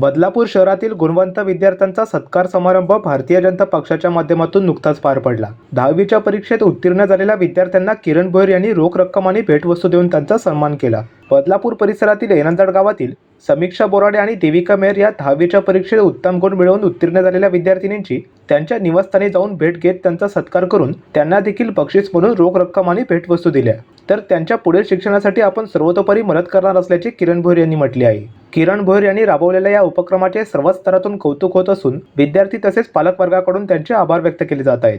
बदलापूर शहरातील गुणवंत विद्यार्थ्यांचा सत्कार समारंभ भारतीय जनता पक्षाच्या माध्यमातून नुकताच पार पडला. दहावीच्या परीक्षेत उत्तीर्ण झालेल्या विद्यार्थ्यांना किरण भोयर यांनी रोख रक्कम आणि भेटवस्तू देऊन त्यांचा सन्मान केला. बदलापूर परिसरातील एनंदड गावातील समीक्षा बोराडे आणि देविका मेहर या दहावीच्या परीक्षेत उत्तम गुण मिळवून उत्तीर्ण झालेल्या विद्यार्थिनींची त्यांच्या निवासस्थानी जाऊन भेट घेत त्यांचा सत्कार करून त्यांना देखील बक्षीस म्हणून रोख रक्कम आणि भेटवस्तू दिल्या. तर त्यांच्या पुढील शिक्षणासाठी आपण सर्वतोपरी मदत करणार असल्याचे किरण भोयर यांनी म्हटले आहे. किरण भोयर यांनी राबवलेल्या या उपक्रमाचे सर्व स्तरातून कौतुक होत असून विद्यार्थी तसेच पालक वर्गाकडून त्यांचे आभार व्यक्त केले जात आहेत.